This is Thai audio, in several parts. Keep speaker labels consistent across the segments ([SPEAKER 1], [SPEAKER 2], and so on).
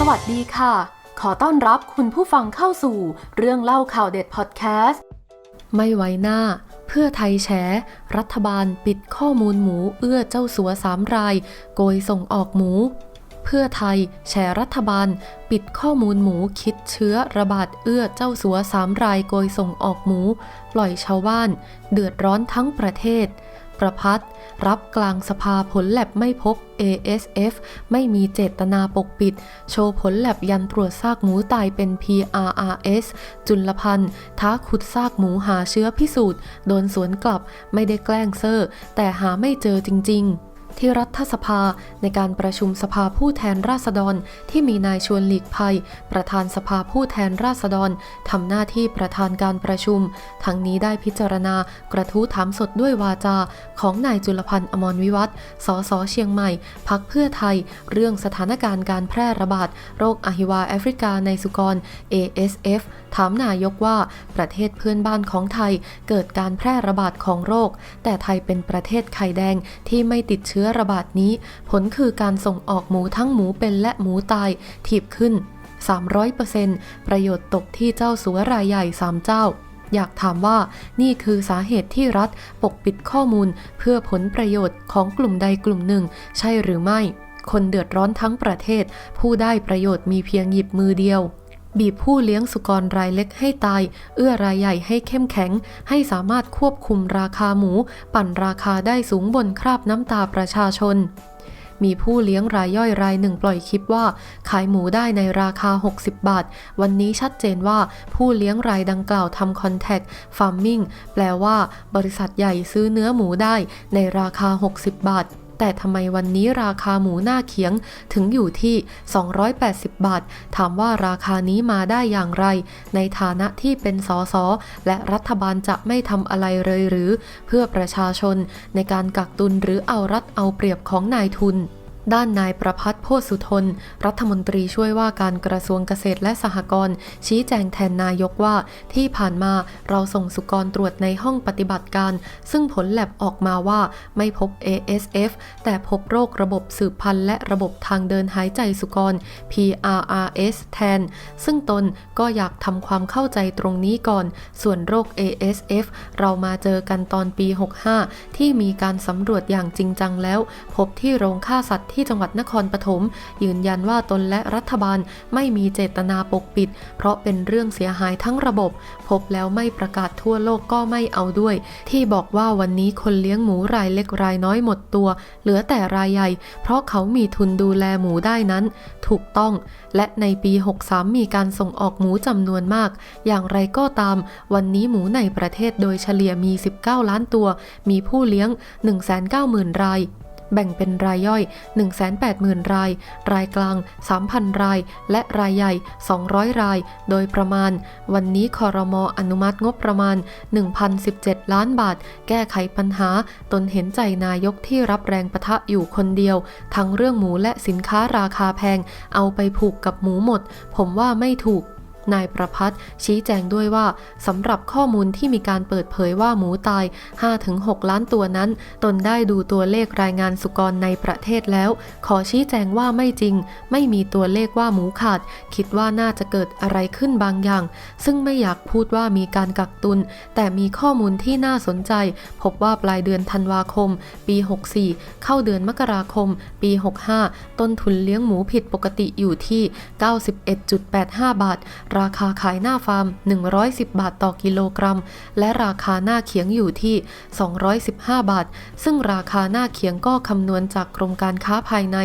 [SPEAKER 1] สวัสดีค่ะ ขอต้อนรับคุณผู้ฟังเข้าสู่เรื่องเล่าข่าวเด็ดพอดแคสต์ ไม่ไว้หน้า เพื่อไทยแฉรัฐบาลปิดข้อมูลหมูเอื้อเจ้าสัวสามราย โกยส่งออกหมู เพื่อไทยแฉรัฐบาล ปิดข้อมูลหมูคิดเชื้อระบาดเอื้อเจ้าสัวสามรายโกยส่งออกหมู ปล่อยชาวบ้าน เดือดร้อนทั้งประเทศ ประพัฒรับกลางสภาผลแลบไม่พบ ASF ไม่มีเจตนาปกปิด โชว์ผลแลบยันตรวจซากหมูตายเป็น PRRS จุลพันธ์ท้าขุดซากหมูหาเชื้อพิสูจน์ โดนสวนกลับไม่ได้แกล้งเซอร์ แต่หาไม่เจอจริง ๆ ที่รัฐสภาในการประชุมสภาผู้แทนราษฎร ที่มีนายชวนหลีกภัย ประธานสภาผู้แทนราษฎรทำหน้าที่ประธานการประชุม ทั้งนี้ได้พิจารณากระทู้ถามสดด้วยวาจา ของนายจุลพันธ์อมรวิวัฒน์สสเชียงใหม่ พักเพื่อไทย เรื่องสถานการณ์การแพร่ระบาด โรคอหิวาแอฟริกาในสุกร ASF ถามนายกว่าประเทศเพื่อนบ้านของไทย เกิดการแพร่ระบาดของโรค แต่ไทยเป็นประเทศไข่แดงที่ไม่ติดเชื้อระบาดนี้ ผลคือการส่งออกหมูทั้งหมูเป็นและหมูตายถีบขึ้น 300%ประโยชน์ตกที่เจ้าสัวรายใหญ่ 3 เจ้า อยากถามว่านี่คือสาเหตุที่รัฐปกปิดข้อมูล เพื่อผลประโยชน์ของกลุ่มใดกลุ่มหนึ่ง ใช่หรือไม่ คนเดือดร้อนทั้งประเทศ ผู้ได้ประโยชน์มีเพียงหยิบมือเดียว บีบผู้เลี้ยงสุกรรายเล็กให้ตาย เอื้อรายใหญ่ให้เข้มแข็ง ให้สามารถควบคุมราคาหมู ปั่นราคาได้สูงบนคราบน้ำตาประชาชนมีผู้เลี้ยงรายย่อยรายหนึ่งปล่อยคลิปว่า ขายหมูได้ในราคา 60 บาท วันนี้ชัดเจนว่าผู้เลี้ยงรายดังกล่าวทำคอนแทคฟาร์มมิ่งแปลว่า บริษัทใหญ่ซื้อเนื้อหมูได้ในราคา 60 บาท แต่ทำไมวันนี้ราคาหมูหน้าเขียงถึงอยู่ที่ 280 บาท ถามว่าราคานี้มาได้อย่างไร ในฐานะที่เป็นสสและรัฐบาลจะไม่ทำอะไรเลยหรือ เพื่อประชาชนในการกักตุนหรือเอารัดเอาเปรียบของนายทุน ด้านนายประพัฒน์โพสุทน รัฐมนตรีช่วยว่าการกระทรวงเกษตรและสหกรณ์ชี้แจงแทนนายกว่า ที่ผ่านมาเราส่งสุกรตรวจในห้องปฏิบัติการ ซึ่งผลแลบออกมาว่าไม่พบ ASF แต่พบโรคระบบสืบพันธุ์และระบบทางเดินหายใจสุกร PRRS แทน ซึ่งตนก็อยากทำความเข้าใจตรงนี้ก่อน ส่วนโรค ASF เรามาเจอกันตอนปี 65 ที่มีการสำรวจอย่างจริงจังแล้ว พบที่โรงฆ่าสัตว์ที่จังหวัดนครปฐมยืนยันว่าตนและรัฐบาลไม่มีเจตนาปกปิด เพราะเป็นเรื่องเสียหายทั้งระบบ พบแล้วไม่ประกาศทั่วโลกก็ไม่เอาด้วย ที่บอกว่าวันนี้คนเลี้ยงหมูรายเล็กรายน้อยหมดตัว เหลือแต่รายใหญ่ เพราะเขามีทุนดูแลหมูได้นั้น ถูกต้อง และในปี 63 มีการส่งออกหมูจำนวนมาก อย่างไรก็ตาม วันนี้หมูในประเทศโดยเฉลี่ยมี 19 ล้านตัว มีผู้เลี้ยง 190,000 ราย แบ่งเป็นรายย่อย 180,000 ราย รายกลาง 3,000 ราย และรายใหญ่ 200 ราย โดยประมาณ วันนี้คอรมออนุมัติงบประมาณ 1,017 ล้านบาท แก้ไขปัญหา ตนเห็นใจนายกที่รับแรงประทะอยู่คนเดียว ทั้งเรื่องหมูและสินค้าราคาแพง เอาไปผูกกับหมูหมด ผมว่าไม่ถูก นายประพัฒน์ชี้แจงด้วยว่าสำหรับข้อมูลที่มีการเปิดเผยว่าหมูตาย 5-6 ล้านตัวนั้น ตนได้ดูตัวเลขรายงานสุกรในประเทศแล้ว ขอชี้แจงว่าไม่จริง ไม่มีตัวเลขว่าหมูขาด คิดว่าน่าจะเกิดอะไรขึ้นบางอย่าง ซึ่งไม่อยากพูดว่ามีการกักตุน แต่มีข้อมูลที่น่าสนใจ พบว่าปลายเดือนธันวาคม ปี 64 เข้าเดือนมกราคม ปี 65 ต้นทุนเลี้ยงหมูผิดปกติอยู่ที่ 91.85 บาทราคาขายหน้าฟาร์ม 110 บาทต่อกิโลกรัม และราคาหน้าเขียงอยู่ที่ 215 บาท ซึ่งราคาหน้าเขียงก็คำนวณจากกรมการค้าภายใน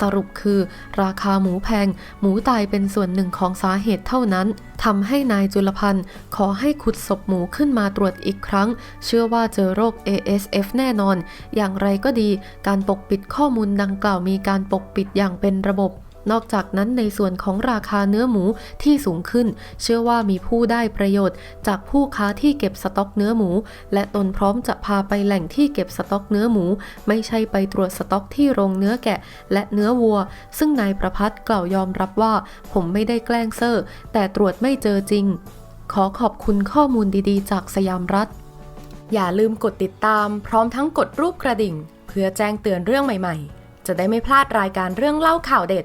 [SPEAKER 1] สรุปคือ ราคาหมูแพง หมูตายเป็นส่วนหนึ่งของสาเหตุเท่านั้นทำให้นายจุลพันธ์ขอให้ขุดศพหมูขึ้นมาตรวจอีกครั้ง เชื่อว่าเจอโรค ASF แน่นอน อย่างไรก็ดี การปกปิดข้อมูลดังกล่าวมีการปกปิดอย่างเป็นระบบ นอกจากนั้นในส่วนของราคาเนื้อหมูที่สูงขึ้น เชื่อว่ามีผู้ได้ประโยชน์ จากผู้ค้าที่เก็บสต็อกเนื้อหมู และตนพร้อมจะพาไปแหล่งที่เก็บสต็อกเนื้อหมู ไม่ใช่ไปตรวจสต็อกที่โรงเนื้อแกะ และเนื้อวัว ซึ่งนายประพัฒน์กล่าวยอมรับว่า ผมไม่ได้แกล้งเซอร์ แต่ตรวจไม่เจอจริง ขอขอบคุณข้อมูลดีๆ จากสยามรัฐ อย่าลืมกดติดตาม พร้อมทั้งกดรูปกระดิ่ง เพื่อแจ้งเตือนเรื่องใหม่ ๆ จะได้ไม่พลาดรายการเรื่องเล่าข่าวเด็ด